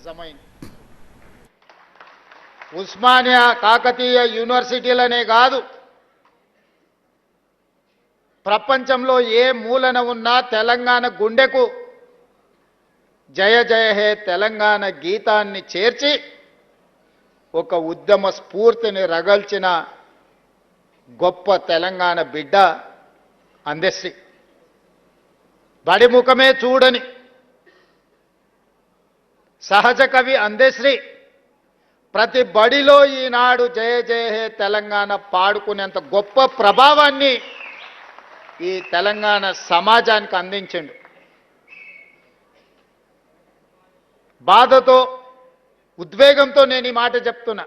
నిజమైంది. ఉస్మానియా కాకతీయ యూనివర్సిటీలనే కాదు ప్రపంచంలో ఏ మూలన ఉన్నా తెలంగాణ గుండెకు జయ జయ హే తెలంగాణ గీతాన్ని చేర్చి ఒక ఉద్యమ స్ఫూర్తిని రగల్చిన గొప్ప తెలంగాణ బిడ్డ అందశ్రీ. బడి ముఖమే చూడని సహజ కవి అందేశ్రీ. ప్రతి బడిలో ఈనాడు జయ జయ హే తెలంగాణ పాడుకునేంత గొప్ప ప్రభావాన్ని ఈ తెలంగాణ సమాజానికి అందించిండు. బాధతో ఉద్వేగంతో నేను ఈ మాట చెప్తున్నా.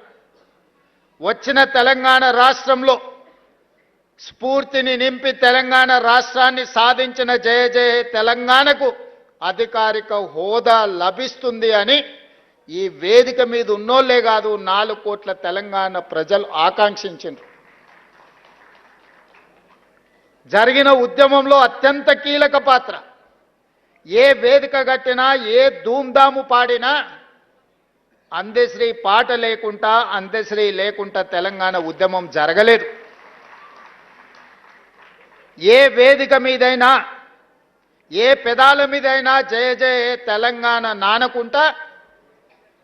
వచ్చిన తెలంగాణ రాష్ట్రంలో స్ఫూర్తిని నింపి తెలంగాణ రాష్ట్రాన్ని సాధించిన జయ జయ హే తెలంగాణకు అధికారిక హోదా లభిస్తుంది అని ఈ వేదిక మీద ఉన్నోళ్ళే కాదు నాలుగు కోట్ల తెలంగాణ ప్రజలు ఆకాంక్షించారు జరిగిన ఉద్యమంలో అత్యంత కీలక పాత్ర. ఏ వేదిక కట్టినా ఏ ధూమ్ధాము పాడినా అందశ్రీ పాట లేకుండా అందశ్రీ లేకుండా తెలంగాణ ఉద్యమం జరగలేదు. ఏ వేదిక మీదైనా ఏ పెదాల మీదైనా జయ జయ తెలంగాణ నానకుంటా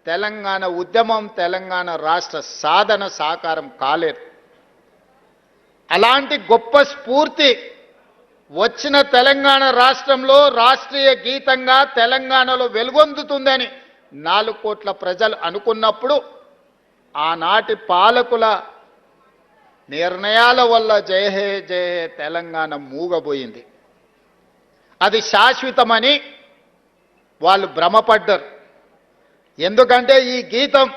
తెలంగాణ ఉద్యమం తెలంగాణ రాష్ట్ర సాధన సాకారం కాలేదు. అలాంటి గొప్ప స్ఫూర్తి వచ్చిన తెలంగాణ రాష్ట్రంలో రాష్ట్రీయ గీతంగా తెలంగాణలో వెలుగొందుతుందని నాలుగు కోట్ల ప్రజలు అనుకున్నప్పుడు ఆనాటి పాలకుల నిర్ణయాల వల్ల జయ హే జయ హే తెలంగాణ మూగబోయింది. అది శాశ్వతమని వాళ్ళు భ్రమపడ్డారు. ఎందుకంటే ఈ గీతం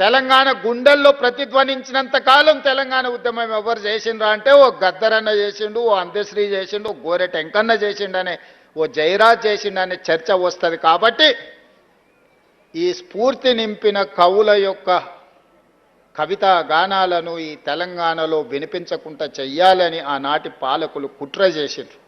తెలంగాణ గుండెల్లో ప్రతిధ్వనించినంత కాలం తెలంగాణ ఉద్యమం ఎవరు చేసిండ్రా అంటే ఓ గద్దరన్న చేసిండు ఓ అందశ్రీ చేసిండు ఓ గోరె టెంకన్న చేసిండనే ఓ జయరాజ్ చేసిండనే చర్చ వస్తుంది కాబట్టి ఈ స్ఫూర్తి నింపిన కవుల యొక్క కవితా గానాలను ఈ తెలంగాణలో వినిపించకుండా చెయ్యాలని ఆనాటి పాలకులు కుట్ర చేసిండ్రు.